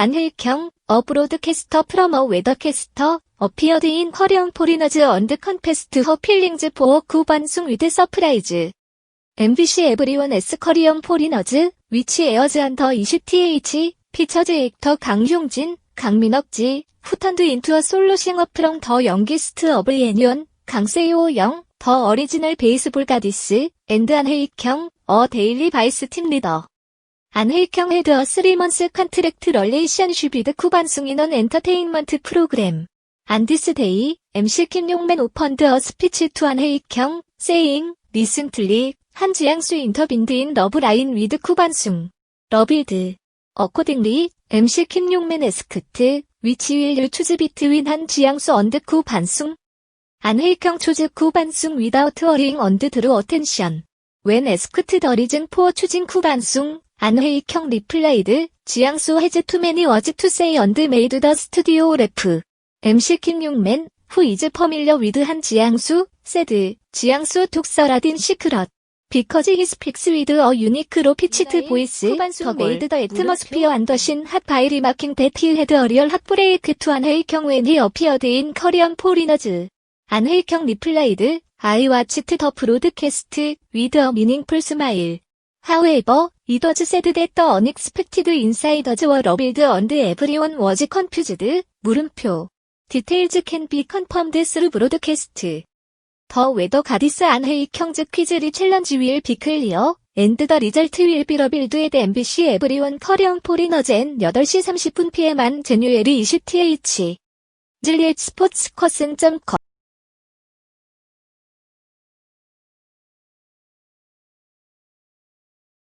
안혜경, 어 브로드캐스터 프로머 웨더캐스터, 어피어드 인 커리언 포리너즈 언드 컨페스트 허 필링즈 포어 구반숭 위드 서프라이즈. MBC 에브리원 S 커리언 포리너즈, 위치 에어즈 안더 20th, 피처즈 액터 강흉진, 강민혁지, 후턴드 인투어 솔로 싱어 프렁 더 영기스트 어블 예니언, 강세이오 영, 더 어리지널 베이스볼 가디스, 앤드 안혜익형, 어 데일리 바이스 팀 리더. 안혜익형 헤드어 3먼스 컨트랙트 럴레이션슈 비드 쿠반숭 인원 엔터테인먼트 프로그램. 안디스 데이, MC 김용맨 오펀드 어 스피치 투 안혜익형, 세잉, 리슨 틀리, 한지양수 인터빈드인 러브라인 위드 쿠반숭. 러빌드. 어코딩리, MC 김용맨 에스크트, 위치 윌 추즈 비트 윈 한지양수 언드 쿠 반숭. 안혜익형 초즈 쿠 반숭 위다우트 어링 언드 드루 어텐션. 웬 에스크트 더 리즌 포어 추진 쿠 반숭. 안혜익형 리플레이드, 지양수 해즈 투매니 워즈 투세이 언드 메이드 더 스튜디오 래프. MC 김용맨, 후 이즈 퍼밀려 위드 한 지양수, 세드, 지양수 톡서라딘 시크럿. 비커즈 히 스픽스 위드 어 유니크로 피치트 보이스, 더 메이드 더 에트머스피어 안더신 핫 바이 리 마킹 데티 헤드 어리얼 핫 브레이크 투 안혜익형 웬히 어피어드 인 커리언 포리너즈. 안혜익형 리플레이드, 아이 와 치트 더 브로드캐스트, 위드 어 미닝풀 스마일. However, it was said that the unexpected insiders were revealed and everyone was confused. 물음표. Details can be confirmed through broadcast. 더 웨더 가디스 안헤이 형즈 퀴즈리 챌린지 윌 비클리어 앤드 더 리절트 윌비 러빌드 에 MBC 에브리원 커리언 포리너젠 8시 30분 pm 안 제뉴에리 20th. 질리엣 스포츠 커슨.com